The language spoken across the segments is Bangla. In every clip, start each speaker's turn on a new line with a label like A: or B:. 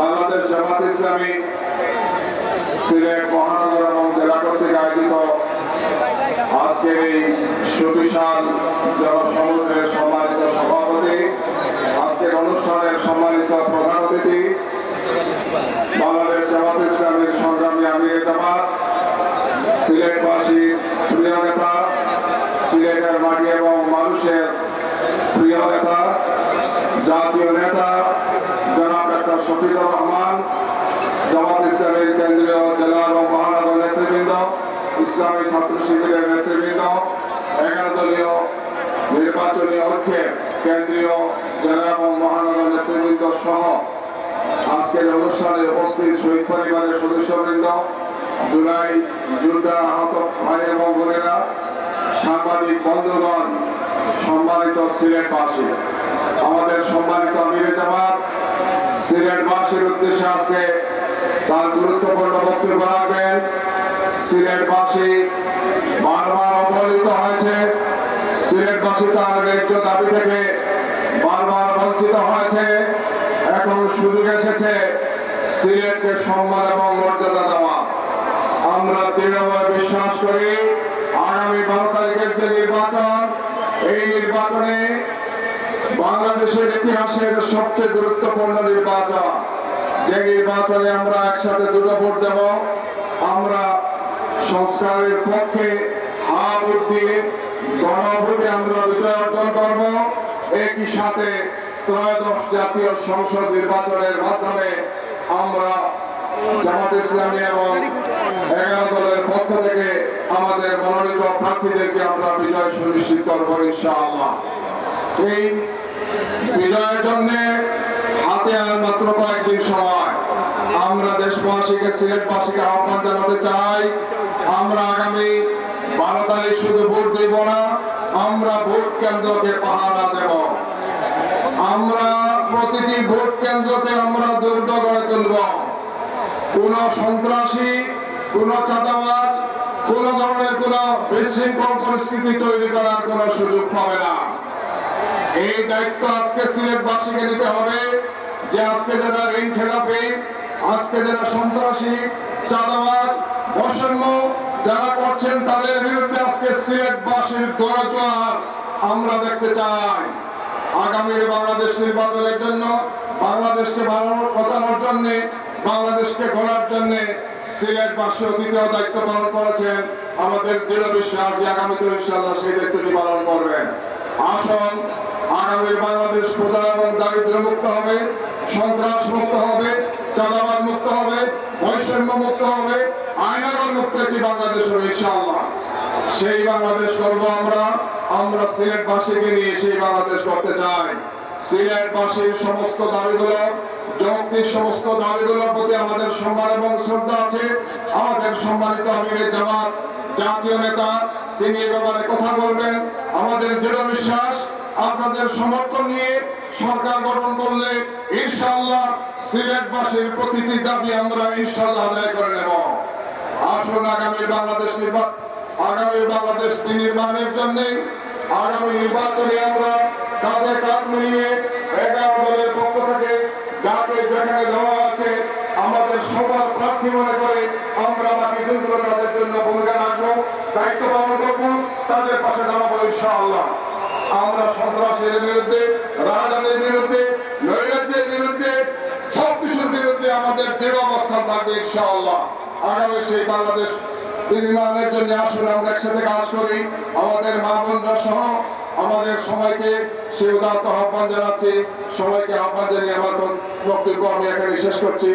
A: বাংলাদেশ জামাত ইসলামী সিলেট মহানগর এবং জেলা কর্তৃক আয়োজিত আজকের এই সুবিশাল জনসমুদ্র সভাপতি আজকের অনুষ্ঠানের সম্মানিত প্রধান অতিথি, বাংলাদেশ জামাত ইসলামীর সংগ্রামী আমিরে জামাত, সিলেটবাসী প্রিয় নেতা, সিলেটের মাটি এবং মানুষের প্রিয় নেতা, জাতীয় নেতা, জনাব ডাক্তার শফিকুর রহমান, জামাত ইসলামের কেন্দ্রীয় জেলা এবং মহানগর নেতৃবৃন্দ, ইসলামী ছাত্র শিবিরের নেতৃবৃন্দ, এগারো দলীয় নির্বাচনী ঐক্যের কেন্দ্রীয় জেলা এবং মহানগর নেতৃবৃন্দ সহ আজকের অনুষ্ঠানে উপস্থিত শহীদ পরিবারের সদস্যবৃন্দ, জুলাই যুদ্ধা আহত ভাই এবং বোনেরা, সাংবাদিক বন্ধুগণ, সম্মানিত সিলেটবাসী আমাদের সম্মানিত আমিরে জামাত সিলেটবাসীর উদ্দেশ্যে আজকে তার গুরুত্বপূর্ণ বক্তব্য রাখবেন। সিলেটবাসী বারবার অবহেলিত হয়েছে। সিলেটবাসী তার ন্যায্য দাবি থেকে বারবার বঞ্চিত হয়েছে, এখন সুযোগ এসেছে সিলেটকে সম্মান এবং মর্যাদা দেওয়া। আমরা দৃঢ়ভাবে বিশ্বাস করি, আগামী বারো তারিখের যে নির্বাচন, এই নির্বাচনে বাংলাদেশের ইতিহাসের সবচেয়ে গুরুত্বপূর্ণ নির্বাচন। যে নির্বাচনে আমরা একসাথে দুটো ভোট দেব, আমরা সংস্কারের পক্ষে হা ভোট দিয়ে গণভোটে আমরা বিজয় অর্জন করব। একই সাথে ত্রয়োদশ জাতীয় সংসদ নির্বাচনের মাধ্যমে আমরা জামাত ইসলামী এবং এগারো দলের পক্ষ থেকে আমাদের মনোনীত প্রার্থীদেরকে আমরা বিজয় সুনিশ্চিত করব ইনশাআল্লাহ। এই বিজয়ের জন্য হাতে আর মাত্র কয়েকদিন সময়। আমরা দেশবাসীকে, সিলেটবাসীকে আহ্বান জানাতে চাই। আমরা আগামী বারো তারিখ শুধু ভোট দেব না, আমরা ভোট কেন্দ্রকে পাহারা দেব। আমরা প্রতিটি ভোট কেন্দ্রতে আমরা দুর্গ গড়ে তুলব। কোন সন্ত্রাসী, কোন চাঁদাবাজ, কোন ধরনের কোন বিশৃঙ্খল পরিস্থিতি তৈরি করার কোন সুযোগ পাবে না। এই দায়িত্ব আজকে সিলেটবাসীকে নিতে হবে যে আজকে যারা ঋণ খেলাপি আজকে যারা সন্ত্রাসী, চাঁদাবাজ, বৈষম্য যারা করছেন তাদের বিরুদ্ধে আজকে সিলেটবাসীর গণজোয়ার আমরা দেখতে চাই। আগামীর বাংলাদেশ নির্বাচনের জন্য, বাংলাদেশকে বাঁচানোর জন্য, বাংলাদেশকে গড়ার জন্য সিলেটবাসী দ্বিতীয় দায়িত্ব পালন করেছেন। আমাদের দৃঢ় বিশ্বাস যে আগামীতে ইনশাল্লাহ সেই দায়িত্বটি পালন করবেন। আসুন, আগামীর বাংলাদেশ ক্ষুদা এবং দারিদ্র মুক্ত হবে সন্ত্রাস মুক্ত হবে চাঁদাবাদ মুক্ত হবে, বৈষম্য মুক্ত হবে আয়নাগর মুক্ত একটি বাংলাদেশ হবে ইনশাআল্লাহ। সেই বাংলাদেশ করব আমরা আমরা সিলেটবাসীকে নিয়ে সেই বাংলাদেশ করতে চাই। সিলেট সিলেটবাসীর সমস্ত দাবিগুলো, যৌক্তিক সমস্ত দাবিগুলোর প্রতি আমাদের সম্মান এবং শ্রদ্ধা আছে। আমাদের সম্মানিত আমিরের জামাত, জাতীয় নেতা, তিনি এ ব্যাপারে কথা বলবেন। আমাদের দৃঢ় বিশ্বাস, আপনাদের সমর্থন নিয়ে সরকার গঠন করলে ইনশাআল্লাহ সিলেটবাসীর প্রতিটি দাবি আমরা ইনশাআল্লাহ আদায় করে নেব। আসুন আগামী বাংলাদেশ আগামী বাংলাদেশ নির্মাণের জন্য আগামী নির্বাচনে আমরা কাঁধে কাঁধ মিলিয়ে এগারো দলের পক্ষ থেকে যাকে যেখানে দেওয়া আছে, আমাদের সবার প্রার্থী মনে করে আমরা বাকি দিনগুলো তাদের জন্য ভূমিকা রাখব, দায়িত্ব পালন করব, তাদের পাশে দাঁড়াবো ইনশাআল্লাহ। আমরা সন্ত্রাসের বিরুদ্ধে, রাজধানীর বিরুদ্ধে, নৈরাজ্যের বিরুদ্ধে সবকিছুর বিরুদ্ধে আমাদের দৃঢ় অবস্থান থাকবে ইনশাআল্লাহ। আগামী সেই বাংলাদেশ নির্মাণের জন্য আসলে আমরা একসাথে কাজ করি। আমাদের মা বোনরা সহ আমাদের সবাইকে সে উদাত্ত আহ্বান জানাচ্ছি। সবাইকে আহ্বান জানিয়ে আমার বক্তব্য আমি এখানে শেষ করছি।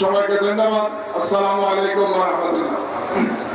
A: সবাইকে ধন্যবাদ। আসসালামু আলাইকুম রহমতুল্লাহ।